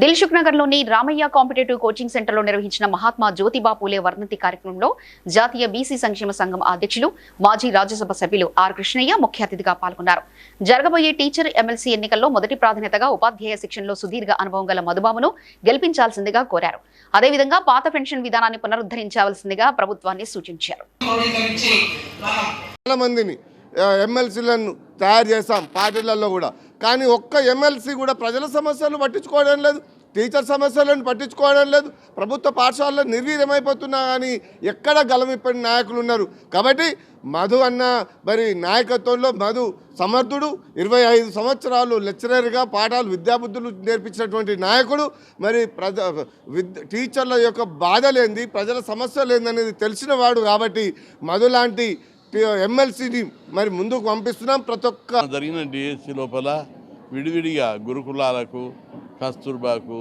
దిల్సుఖ్ నగర్లోని Ramayya competitive coaching సెంటర్లో నిర్వహించిన మహాత్మా జ్యోతిబా పూలే వర్ధంతి కార్యక్రమంలో జాతీయ బీసీ సంక్షేమ సంఘం అధ్యక్షులు మాజీ రాజ్యసభ సభ్యులు ఆర్ కృష్ణయ్య ముఖ్య అతిథిగా పాల్గొన్నారు. జరగబోయే టీచర్ ఎమ్మెల్సీ ఎన్నికల్లో మొదటి ప్రాధాన్యతగా ఉపాధ్యాయ శిక్షణలో సుదీర్ఘ అనుభవం గల మధుబాబును గెలిపించాల్సిందిగా కోరారు. అదేవిధంగా పాత పెన్షన్ విధానాన్ని పునరుద్ధరించాల్సిందిగా ప్రభుత్వాన్ని సూచించారు. ఎమ్మెల్సీలను తయారు చేస్తాం పార్టీలలో కూడా. కానీ ఒక్క ఎమ్మెల్సీ కూడా ప్రజల సమస్యలు పట్టించుకోవడం లేదు టీచర్ సమస్యలను పట్టించుకోవడం లేదు ప్రభుత్వ పాఠశాలలో నిర్వీర్యమైపోతున్నా కానీ ఎక్కడ గలమిప్పని నాయకులు ఉన్నారు. కాబట్టి మధు అన్న మరి నాయకత్వంలో మధు సమర్థుడు ఇరవై ఐదు సంవత్సరాలు లెక్చరర్గా పాఠాలు విద్యాబుద్ధులు నేర్పించినటువంటి నాయకుడు. మరి ప్రజ టీచర్ల యొక్క బాధలేంది ప్రజల సమస్యలు ఏందనేది తెలిసిన వాడు కాబట్టి మధు లాంటి ఎమ్మెల్సీని మరి ముందుకు పంపిస్తున్నాం ప్రతి ఒక్క జరిగిన డిఎస్సి లోపల విడివిడిగా గురుకులాలకు కస్తూర్బాకు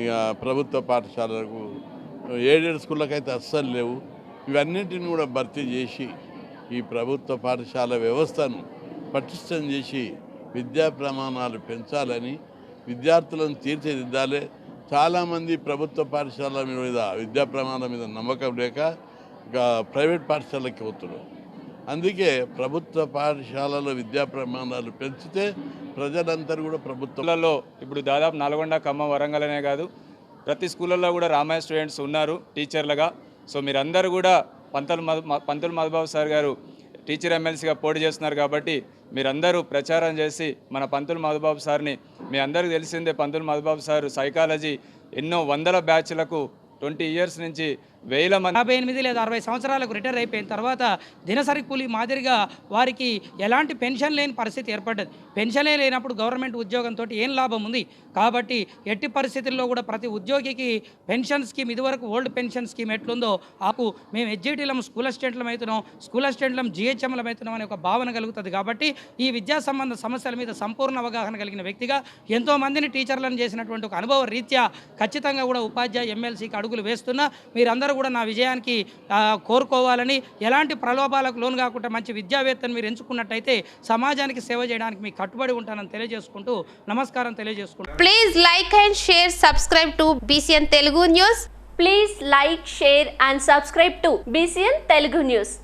ఇక ప్రభుత్వ పాఠశాలలకు ఏడేడు స్కూళ్ళకైతే అస్సలు లేవు. ఇవన్నిటిని కూడా భర్తీ చేసి ఈ ప్రభుత్వ పాఠశాల వ్యవస్థను పటిష్టం చేసి విద్యా ప్రమాణాలు పెంచాలని విద్యార్థులను తీర్చిదిద్దాలి. చాలామంది ప్రభుత్వ పాఠశాల మీద విద్యా ప్రమాణాల మీద నమ్మకం లేక ప్రైవేట్ పాఠశాలకి పోతున్నారు. అందుకే ప్రభుత్వ పాఠశాలలో విద్యా ప్రమాణాలు పెంచితే ప్రజలందరూ కూడా ప్రభుత్వంలో ఇప్పుడు దాదాపు నల్గొండ ఖమ్మం వరంగల్ అనే కాదు ప్రతి స్కూళ్ళల్లో కూడా రామాయ స్టూడెంట్స్ ఉన్నారు టీచర్లుగా. సో మీరందరూ కూడా పంతులు మధు పంతులు మధుబాబు సార్ గారు టీచర్ ఎమ్మెల్సీగా పోటీ చేస్తున్నారు కాబట్టి మీరందరూ ప్రచారం చేసి మన పంతులు మధుబాబు సార్ని మీ అందరికీ తెలిసిందే పంతులు మధుబాబు సార్ సైకాలజీ ఎన్నో వందల బ్యాచ్లకు ట్వంటీ ఇయర్స్ నుంచి వేల మంది యాభై ఎనిమిది లేదా అరవై సంవత్సరాలకు రిటైర్ అయిపోయిన తర్వాత దినసరి కూలి మాదిరిగా వారికి ఎలాంటి పెన్షన్ లేని పరిస్థితి ఏర్పడ్డది. పెన్షనే లేనప్పుడు గవర్నమెంట్ ఉద్యోగంతో ఏం లాభం ఉంది? కాబట్టి ఎట్టి పరిస్థితుల్లో కూడా ప్రతి ఉద్యోగికి పెన్షన్ స్కీమ్ ఇదివరకు ఓల్డ్ పెన్షన్ స్కీమ్ ఎట్లుందో ఆకు మేము హెచ్జిటీలం స్కూల్ అసిస్టెంట్లం అవుతున్నాం స్కూల్ అసిస్టెంట్లం జిహెచ్ఎంలం అవుతున్నాం అనే ఒక భావన కలుగుతుంది కాబట్టి ఈ విద్యా సంబంధ సమస్యల మీద సంపూర్ణ అవగాహన కలిగిన వ్యక్తిగా ఎంతో మందిని టీచర్లను చేసినటువంటి ఒక అనుభవ రీత్యా ఖచ్చితంగా కూడా ఉపాధ్యాయ ఎమ్మెల్సీకి అడుగులు వేస్తున్నా. మీరందరూ కూడా నా విజయానికి కోరుకోవాలని ఎలాంటి ప్రలోభాలకు లోను కాకుండా మంచి విద్యావేత్తను మీరు ఎంచుకున్నట్టయితే సమాజానికి సేవ చేయడానికి మీకు కట్టుబడి ఉంటానని తెలియజేసుకుంటూ నమస్కారం తెలియజేసుకుంటూ. Please like and share subscribe to BCN Telugu news please like share and subscribe to BCN Telugu news